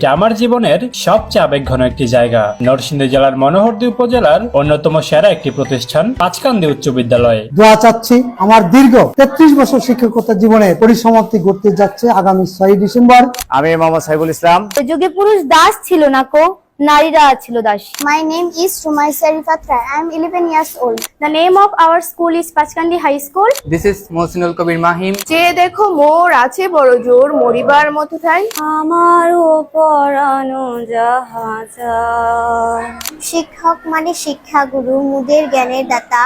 এটা আমার জীবনের সবচেয়ে আবেগঘন একটি জায়গা। নরসিংদী জেলার মনোহরদী উপজেলার অন্যতম সেরা একটি প্রতিষ্ঠান পাঁচকান্দি উচ্চ বিদ্যালয়। দোয়া চাচ্ছি আমার দীর্ঘ তেত্রিশ বছর শিক্ষকতা জীবনে পরিসমাপ্তি ঘটতে যাচ্ছে আগামী ছয় ডিসেম্বর। আমি মোহাম্মদ সাইবুল ইসলাম। যুগে পুরুষ দাস ছিল না কো। নারীরা ছিল Das. My name is Sumai Sharifa I am 11 years old the name of our school is Panchkandi high school this is Mosinul Kabir Mahim যে দেখো মোর আছে বড় জোর মরিবার মতো তাই আমার উপর অনুজাহাজা শিক্ষক মানে শিক্ষা গুরু মুদের জ্ঞানের দাতা।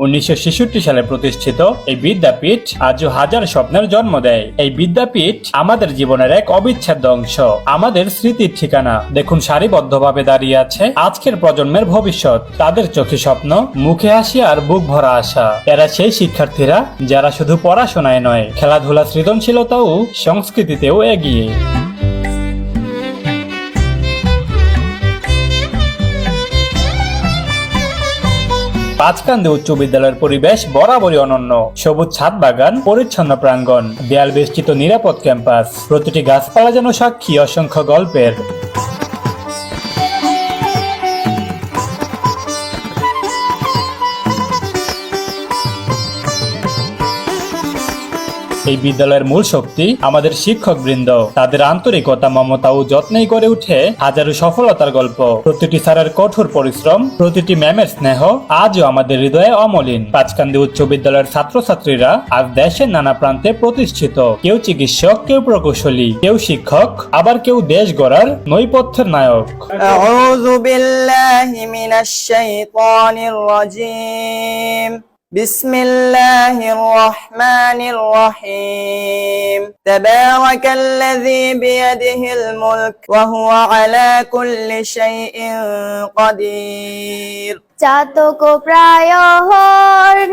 উনিশশো ছেষট্টি সালে প্রতিষ্ঠিত এই বিদ্যাপীঠ আজও হাজার স্বপ্নের জন্ম দেয়। এই বিদ্যাপীঠ আমাদের জীবনের এক অবিচ্ছেদ্য অংশ, আমাদের স্মৃতির ঠিকানা। দেখুন, সারিবদ্ধভাবে দাঁড়িয়ে আছে আজকের প্রজন্মের ভবিষ্যৎ। তাদের চোখে স্বপ্ন, মুখে হাসি আর বুক ভরা আশা। এরা সেই শিক্ষার্থীরা যারা শুধু পড়াশোনায় নয়, খেলাধুলা সৃজনশীলতাও সংস্কৃতিতেও এগিয়ে। পাঁচকান্দি উচ্চ বিদ্যালয়ের পরিবেশ বরাবরই অনন্য। সবুজ ছাদ বাগান, পরিচ্ছন্ন প্রাঙ্গন দেয়াল বেষ্টিত নিরাপদ ক্যাম্পাস, প্রতিটি গাছপালা যেন সাক্ষী অসংখ্য গল্পের। এই বিদ্যালয়ের মূল শক্তি আমাদের শিক্ষক বৃন্দ তাদের আন্তরিকতা মমতা ও যত্নেই করে উঠে হাজারো সফলতার গল্প প্রতিটি স্যারের কঠোর পরিশ্রম প্রতিটি ম্যামের স্নেহ আজও আমাদের হৃদয়ে অমলিন পাঁচকান্দি উচ্চ বিদ্যালয়ের ছাত্রছাত্রীরা আজ দেশের নানা প্রান্তে প্রতিষ্ঠিত কেউ চিকিৎসক কেউ প্রকৌশলী কেউ শিক্ষক আবার কেউ দেশ গড়ার নৈপথ্যের নায়ক أعوذ بالله من الشيطان الرجيم بسم الله الرحمن الرحيم تبارك الذي بيده الملك وهو على كل شيء قدير চাতক প্রায়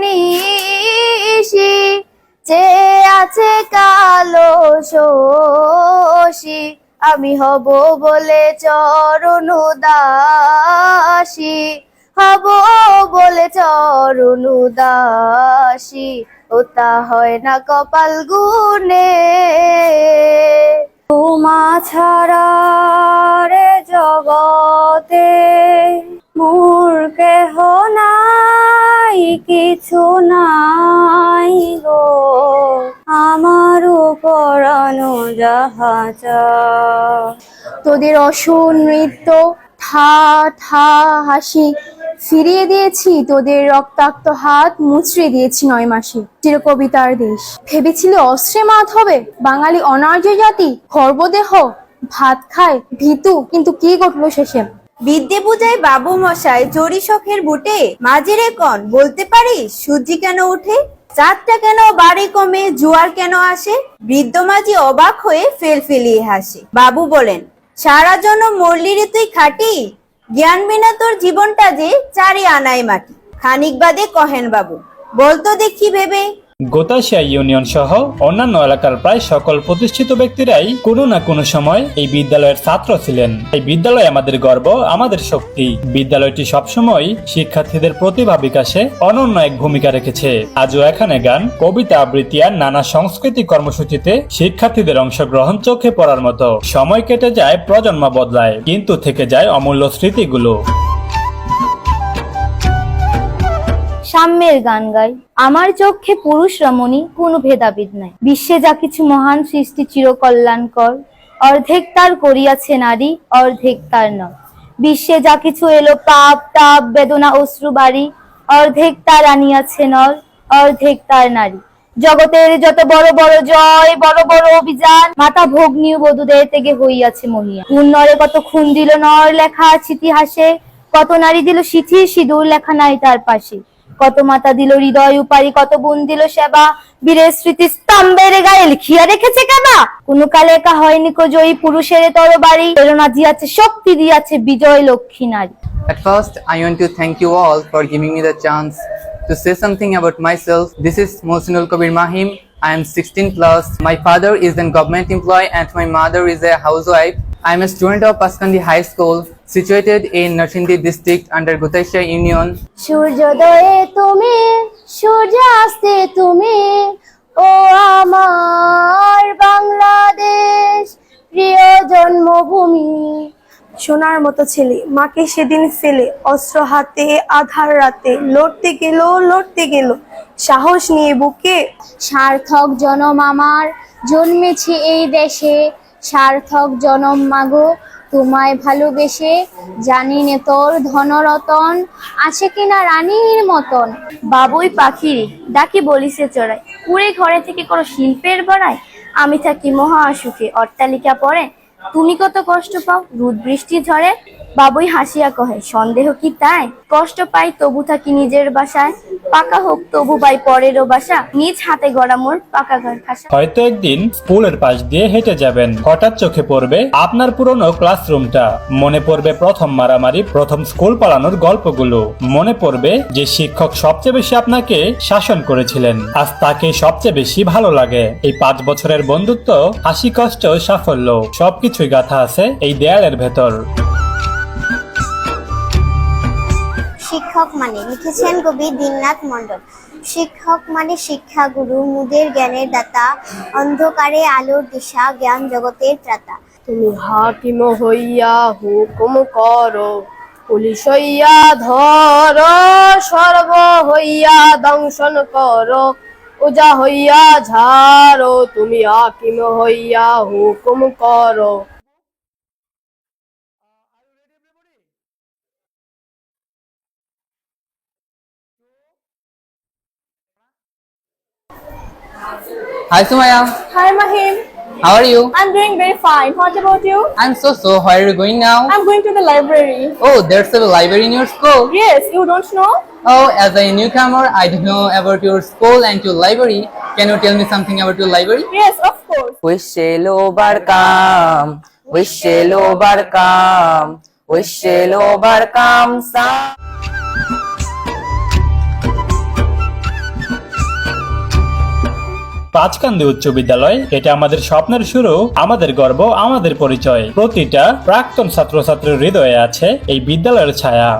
নিশি যে আছে কালো শোষী আমি হব বলে চরণ দাসী হব বলে চরণ দাসী, ও তা হয় না কপাল গুনে তোমা ছাড়া রে জগতে মোর কেহ নাই, কিছু নাই গো। আমার পরানো জাহাজা তোদের অসুর নৃত্য, ঠা ঠা, হাসি ফিরিয়ে দিয়েছি, তোদের রক্তাক্ত হাত মুচড়ে দিয়েছি নয় মাসে। চিরকবিতার দেশ। ভেবেছিলে অস্ত্রে মাত হবে? বাঙালি অনার্য জাতি খর্বদেহ ভাত খায় ভীতু, কিন্তু কি ঘটলো শেষে? বিদ্যে পূজায় বাবু মশাই চড়ি শখের বুটে। মাঝিরে কন, বলতে পারিস সূর্যি কেন উঠে চাঁদটা কেন বাড়ি কমে, জোয়ার কেন আসে? বৃদ্ধ মাঝি অবাক হয়ে ফেল ফেলিয়ে হাসে। বাবু বলেন, সারা জন্য মরলি রে তুই খাটি। জ্ঞান বিনা তোর জীবনটা যে চারি আনায় মাটি। খানিক বাদে কহেন বাবু, বলতো দেখি ভেবে। গোতাশিয়া ইউনিয়ন সহ অন্যান্য এলাকার প্রায় সকল প্রতিষ্ঠিত ব্যক্তিরাই কোনো না কোনো সময় এই বিদ্যালয়ের ছাত্র ছিলেন। এই বিদ্যালয় আমাদের গর্ব, আমাদের শক্তি। বিদ্যালয়টি সবসময় শিক্ষার্থীদের প্রতিভা বিকাশে অনন্য এক ভূমিকা রেখেছে। আজও এখানে গান, কবিতা আবৃত্তি আর নানা সাংস্কৃতিক কর্মসূচিতে শিক্ষার্থীদের অংশগ্রহণ চোখে পড়ার মতো। সময় কেটে যায়, প্রজন্ম বদলায়, কিন্তু থেকে যায় অমূল্য স্মৃতিগুলো। সাম্যের গান গাই। আমার চক্ষে পুরুষ রমণী, কোনো ভেদাভেদ নাই। বিশ্বে যা কিছু মহান সৃষ্টি চিরকল্যাণকর। অর্ধেক তার করিয়াছে নারী, অর্ধেক তার নয় বিশ্বে যা কিছু এলো, পাপ, তাপ, বেদনা, অশ্রু, বাড়ি, অর্ধেক তার আনিয়াছে নর, অর্ধেক তার নারী। জগতের যত বড় বড় জয়, বড় বড় অভিযান, মাতা ভগ্নী বধূদের থেকে হইয়াছে মহিয়া উন্নরে কত খুন দিল নর লেখা ইতিহাসে, কত নারী দিল সিথির সিঁদুর লেখা নাই তার পাশে। কত মাতা দিল হৃদয় উপারি কত বোন দিল সেবা বীরের স্মৃতি স্তম্ভের গায়ে লিখিয়া রেখেছে কেবা কোন কালে একা হয়নি কো জয়ী পুরুষের তরবারি প্রেরণা দিয়াছে শক্তি দিয়াছে বিজয় লক্ষ্মী নারী At first, I want to thank you all for giving me the chance to say something about myself. This is Mohsinul Kabir Mahim. I am 16 plus. My father is a government employee and my mother is a housewife. I am a student of Paskandi High School situated in Narshindi district under Gutaisha Union. সূর্যোদয়ে তুমি সূর্যাস্তে তুমি ও আমার বাংলা ভূমি সোনার মতো ছেলে মাকে সেদিন ফেলে অস্ত্র হাতে আধার রাতে লড়তে গেল লড়তে গেল সাহস নিয়ে বুকে সার্থক জনম আমার জন্মেছি এই দেশে সার্থক জনম মাগো, তোমায় ভালোবেসে জানি নে তোর ধনরতন। আছে কিনা রানীর মতন? বাবুই পাখি ডাকি বলিছে চড়াই কুড়ে ঘরে থেকে কোনো শিল্পের বড়ায় আমি থাকি মহা সুখে। অট্টালিকা পরে তুমি কত কষ্ট পাও? রুদ বৃষ্টি ঝরে। বাবুই হাসিয়া কহে, সন্দেহ কি তাই? কষ্ট পাই তবু থাকি নিজের বাসায়। পাকা হোক তবু পাই পরেরও বাসা। নিজ হাতে গড়া মোর পাকা ঘর খাসা। হয়তো একদিন স্কুলের পাশ দিয়ে হেঁটে যাবেন। হঠাৎ চোখে পড়বে আপনার পুরনো ক্লাসরুমটা। মনে পড়বে প্রথম মারামারি, প্রথম স্কুল পালানোর গল্পগুলো। মনে পড়বে যে শিক্ষক সবচেয়ে বেশি আপনাকে শাসন করেছিলেন। আজ তাকে সবচেয়ে বেশি ভালো লাগে। এই পাঁচ বছরের বন্ধুত্ব, হাসি, কষ্ট, সাফল্য, সবকিছুই গাথা আছে এই দেয়ালের ভেতর। শিক্ষক মানে লিখেছেন কবি দীননাথ মণ্ডল। শিক্ষক মানে শিক্ষাগুরু, মুদের জ্ঞানের দাতা, অন্ধকারে আলোর দিশা, জ্ঞান জগতের ত্রাতা। তুমি হাকিম হইয়া হুকুম করো, পুলিশ হইয়া ধর সর্ব হইয়া দংশন করো ওজা হইয়া ঝাড়ো, তুমি হাকিম হইয়া হুকুম করো। Hi Sumaya, Hi Mahim, how are you? I'm doing very fine. What about you? I'm so so. Where are you going now? I'm going to the library. Oh, there's a library in your school. Yes, you don't know? Oh, as a newcomer, I don't know about your school and your library. Can you tell me something about your library? Yes, of course. Wishelo barkam, wishelo barkam, wishelo barkam sa. পাঁচকান্দি উচ্চ বিদ্যালয়, এটা আমাদের স্বপ্নের শুরু, আমাদের গর্ব, আমাদের পরিচয়। প্রতিটা প্রাক্তন ছাত্রছাত্রীর হৃদয়ে আছে এই বিদ্যালয়ের ছায়া।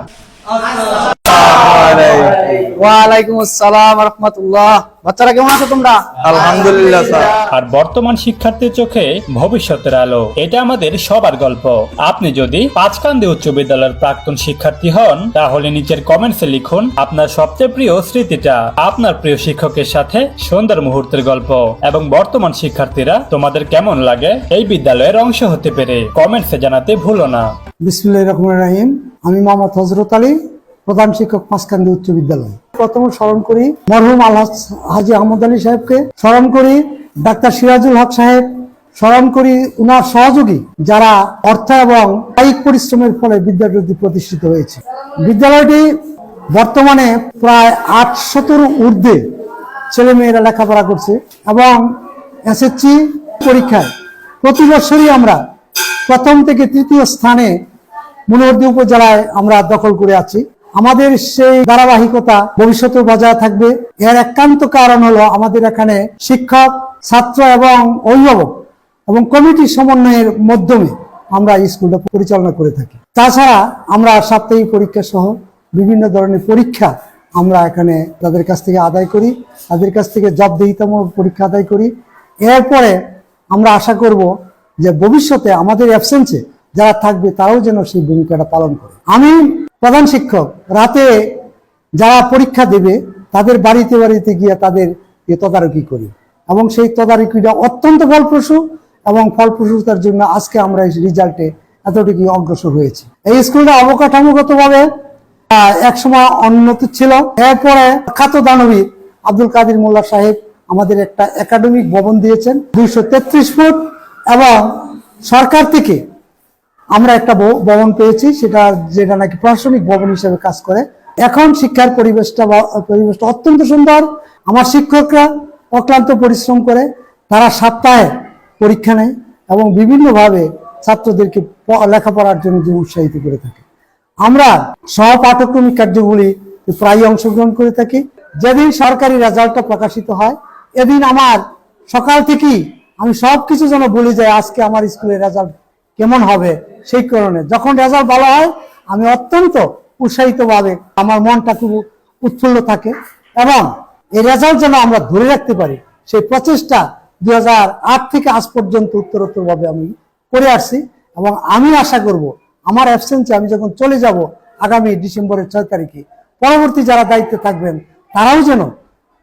ওয়ালাইকুম আসসালাম রহমতুল্লাহ। বাচ্চারা কেমন আছো তোমরা? আলহামদুলিল্লাহ স্যার। আর বর্তমান শিক্ষার্থীর চোখে ভবিষ্যতের আলো এটা আমাদের সবার গল্প। আপনি যদি পাঁচকান্দি উচ্চ বিদ্যালয়ের প্রাক্তন শিক্ষার্থী হন তাহলে নিচের কমেন্টসে লিখুন আপনার সবচেয়ে প্রিয় স্মৃতিটা আপনার প্রিয় শিক্ষকের সাথে সুন্দর মুহূর্তের গল্প। এবং বর্তমান শিক্ষার্থীরা তোমাদের কেমন লাগে এই বিদ্যালয়ের অংশ হতে পেরে কমেন্টসে জানাতে ভুলো না। বিসমুল্লাহ রহমান রাহিম। আমি মোহাম্মদ হজরত আলী। প্রধান শিক্ষক পাঁচকান্দি উচ্চ বিদ্যালয়। প্রথম স্মরণ করি, মরহুম আলহাজ হাজি আহমদ আলী সাহেবকে। স্মরণ করি, ডাক্তার সিরাজুল হক সাহেব। স্মরণ করি, উনার সহযোগী যারা অর্থ এবং কায়িক পরিশ্রমের ফলে বিদ্যালয়টি প্রতিষ্ঠিত হয়েছে। বিদ্যালয়টি বর্তমানে প্রায় আটশতর ঊর্ধ্বে ছেলে মেয়েরা লেখাপড়া করছে এবং এসএসসি পরীক্ষায় প্রতি বছরই আমরা প্রথম থেকে তৃতীয় স্থানে মনোহরদী উপজেলায় আমরা দখল করে আছি। আমাদের সেই ধারাবাহিকতা ভবিষ্যতে বজায় থাকবে। এর একান্ত কারণ হলো আমাদের এখানে শিক্ষক, ছাত্র এবং অভিভাবক এবং কমিটির সমন্বয়ের মাধ্যমে আমরা স্কুলটা পরিচালনা করে থাকি। তাছাড়া আমরা সাপ্তাহিক পরীক্ষা সহ বিভিন্ন ধরনের পরীক্ষা আমরা এখানে তাদের কাছ থেকে আদায় করি, তাদের কাছ থেকে জবাবদিহিতামূলক পরীক্ষা আদায় করি। এরপরে আমরা আশা করব যে ভবিষ্যতে আমাদের অ্যাবসেন্সে যারা থাকবে তারাও যেন সেই ভূমিকাটা পালন করে। আমি প্রধান শিক্ষক, রাতে যারা পরীক্ষা দেবে, তাদের বাড়িতে বাড়িতে গিয়ে তাদের তদারকি করি। এবং সেই তদারকিটা অত্যন্ত ফলপ্রসূ এবং ফলপ্রসূতার জন্য আজকে আমরা এই রেজাল্টে এতটুকু অগ্রসর হয়েছি। এই স্কুলটা অবকাঠামোগতভাবে একসময় উন্নত ছিল। এরপরে খ্যাত দানবীর আব্দুল কাদির মোল্লা সাহেব আমাদের একটা একাডেমিক ভবন দিয়েছেন। দুইশো তেত্রিশ ফুট এবং সরকার থেকে আমরা একটা ভবন পেয়েছি, সেটা যেটা নাকি প্রশাসনিক ভবন হিসেবে কাজ করে। এখন শিক্ষার পরিবেশটা পরিবেশটা অত্যন্ত সুন্দর। আমার শিক্ষকরা অক্লান্ত পরিশ্রম করে, তারা সপ্তাহে পরীক্ষা নেয় এবং বিভিন্নভাবে ছাত্রদেরকে লেখাপড়ার জন্য যে উৎসাহিত করে থাকে। আমরা সহপাঠক্রমিক কার্যগুলি প্রায় অংশগ্রহণ করে থাকি। যেদিন সরকারি রেজাল্টটা প্রকাশিত হয়, এদিন আমার সকাল থেকেই আমি সব কিছু যেন বলে যাই, আজকে আমার স্কুলের রেজাল্ট কেমন হবে সেই কারণে যখন রেজাল্ট ভালো হয়, আমি অত্যন্ত উৎসাহিত ভাবে আমার মনটা খুব উৎফুল্ল থাকে এবং এই রেজাল্ট যেন আমরা ধরে রাখতে পারি, সেই প্রচেষ্টা দু হাজার আট থেকে আজ পর্যন্ত উত্তরোত্তর ভাবে আমি করে আসছি এবং আমি আশা করব আমার অ্যাবসেন্সে আমি যখন চলে যাব আগামী ডিসেম্বরের ছয় তারিখে, পরবর্তী যারা দায়িত্বে থাকবেন তারাও যেন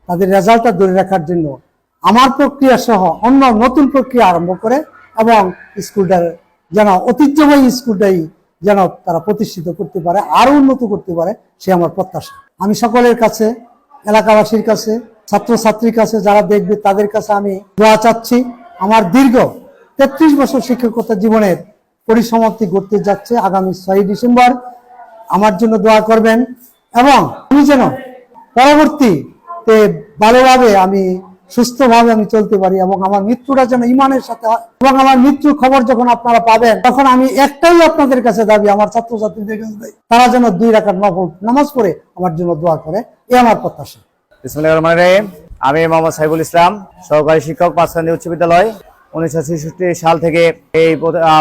তাদের রেজাল্টটা ধরে রাখার জন্য আমার প্রক্রিয়া সহ অন্য নতুন প্রক্রিয়া আরম্ভ করে এবং স্কুলটার যেন ঐতিহ্যবাহী স্কুলটাই যেন তারা প্রতিষ্ঠিত করতে পারে আরও উন্নত করতে পারে, সে আমার প্রত্যাশা। আমি সকলের কাছে, এলাকাবাসীর কাছে, ছাত্রছাত্রীর কাছে যারা দেখবে তাদের কাছে আমি দোয়া চাচ্ছি। আমার দীর্ঘ তেত্রিশ বছর শিক্ষকতা জীবনের পরিসমাপ্তি ঘটতে যাচ্ছে আগামী ছয়ই ডিসেম্বর। আমার জন্য দোয়া করবেন এবং আমি যেন পরবর্তীতে ভালোভাবে আমি সুস্থভাবে আমি চলতে পারি এবং আমার মৃত্যুটা যেন ইমানের সাথে হয় এবং আমার মৃত্যুর খবর যখন আপনারা পাবেন তখন আমি একটাই আপনাদের কাছে দাবি আমার ছাত্রছাত্রীদের কাছে তারা যেন দুই রাখার নফল নামাজ পড়ে আমার জন্য দোয়া করে। এ আমার প্রত্যাশা। আমি মোহাম্মদ সাইবুল ইসলাম সহকারী শিক্ষক পাঁচকান্দি উচ্চ বিদ্যালয়। উনিশশো ছেষট্টি সাল থেকে এই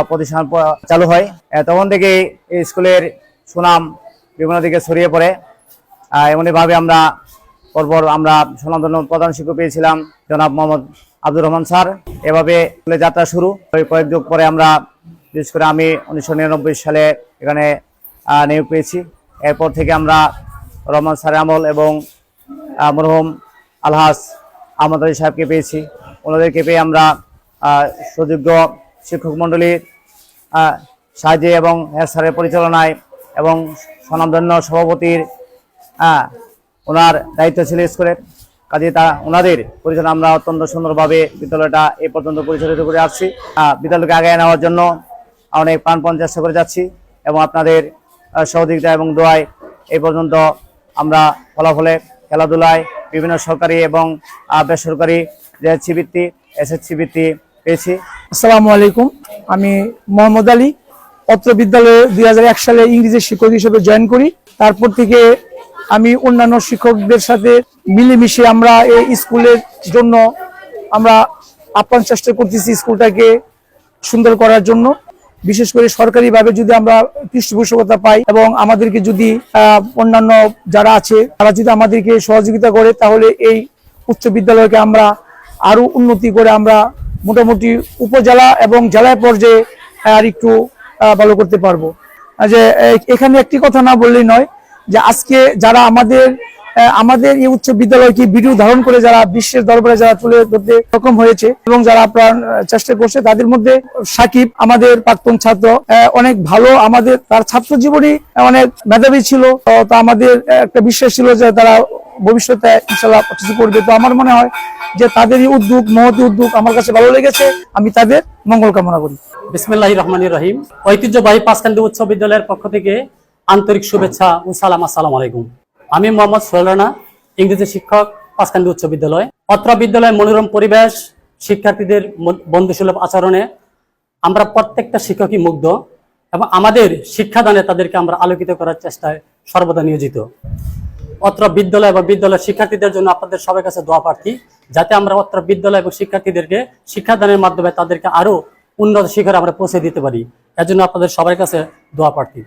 প্রতিষ্ঠান চালু হয়। তখন থেকে এই স্কুলের সুনাম বিভিন্ন দিকে ছড়িয়ে পড়ে। আহ, এমনিভাবে আমরা পরপর আমরা সনাতন প্রধান শিক্ষক পেয়েছিলাম, জনাব মোহাম্মদ আব্দুর রহমান স্যার। এভাবে যাত্রা শুরু। ওই কয়েক যুগ পরে আমরা, বিশেষ করে আমি উনিশশো নিরানব্বই সালে এখানে নিয়োগ পেয়েছি। এরপর থেকে আমরা রহমান স্যারের আমল এবং মরহুম আলহাস আহমদ আলী সাহেবকে পেয়েছি। ওনাদেরকে পেয়ে আমরা সুযোগ্য শিক্ষক মণ্ডলীর সাহায্যে এবং হেড স্যারের পরিচালনায় এবং স্বনামধন্য সভাপতির ওনার দায়িত্ব ছিল স্কুলের। কাজে তা ওনাদের পরিচালনা আমরা অত্যন্ত সুন্দরভাবে বিদ্যালয়টা এ পর্যন্ত পরিচালিত করে আসছি। বিদ্যালয়কে আগে নেওয়ার জন্য অনেক প্রাণপণ চেষ্টা করে যাচ্ছি এবং আপনাদের সহযোগিতা এবং দোয়ায় এই পর্যন্ত আমরা ফলাফলে খেলাধুলায় বিভিন্ন সরকারি এবং বেসরকারি জেএসসি এসএসসি বৃত্তি পেয়েছি। আসসালামু আলাইকুম, আমি মোহাম্মদ আলী অত্র বিদ্যালয়ে দুই হাজার এক সালে ইংরেজি শিক্ষক হিসেবে জয়েন করি। তারপর থেকে আমি অন্যান্য শিক্ষকদের সাথে মিলেমিশে আমরা এই স্কুলের জন্য আমরা আপ্রাণ চেষ্টা করতেছি স্কুলটাকে সুন্দর করার জন্য। বিশেষ করে সরকারিভাবে যদি আমরা পৃষ্ঠপোষকতা পাই এবং আমাদেরকে যদি অন্যান্য যারা আছে, তারা যদি আমাদেরকে সহযোগিতা করে, তাহলে এই উচ্চ বিদ্যালয়কে আমরা আরও উন্নতি করে আমরা মোটামুটি উপজেলা এবং জেলা পর্যায়ে, আর একটু ভালো করতে পারব। যে এখানে একটি কথা না বললেই নয় যে আজকে যারা আমাদের আমাদের এই উচ্চ বিদ্যালয়কে ভিডিও ধারণ করে যারা বিশ্বের দরবারে যারা তুলে ধরতে সক্ষম হয়েছে এবং যারা প্রাণ চেষ্টা করছে, তাদের মধ্যে সাকিব আমাদের প্রাক্তন ছাত্র অনেক ভালো আমাদের, তার ছাত্র জীবনী অনেক মেধাবী ছিল। তো আমাদের একটা বিশ্বাস ছিল যে তারা ভবিষ্যতে ইনশাল্লাহ কিছু করবে। তো আমার মনে হয় যে তাদের এই উদ্যোগ মহতি উদ্যোগ আমার কাছে ভালো লেগেছে। আমি তাদের মঙ্গল কামনা করি। বিসমিল্লাহ রহমানির রহিম। ঐতিহ্যবাহী পাঁচকান্দি উচ্চ বিদ্যালয়ের পক্ষ থেকে আন্তরিক শুভেচ্ছা ও সালাম। আসসালাম আলাইকুম। আমি মোহাম্মদ সোহেল রানা ইংরেজি শিক্ষক পাঁচকান্দি উচ্চ বিদ্যালয়। অত্র বিদ্যালয়ের মনোরম পরিবেশ, শিক্ষার্থীদের বন্ধুসুলভ আচরণে আমরা প্রত্যেকটা শিক্ষকই মুগ্ধ এবং আমাদের শিক্ষাদানে তাদেরকে আমরা আলোকিত করার চেষ্টায় সর্বদা নিয়োজিত। অত্র বিদ্যালয় এবং বিদ্যালয়ের শিক্ষার্থীদের জন্য আপনাদের সবার কাছে দোয়া প্রার্থী, যাতে আমরা অত্র বিদ্যালয় এবং শিক্ষার্থীদেরকে শিক্ষাদানের মাধ্যমে তাদেরকে আরও উন্নত শিখরে আমরা পৌঁছে দিতে পারি। এর জন্য আপনাদের সবার কাছে দোয়া প্রার্থী।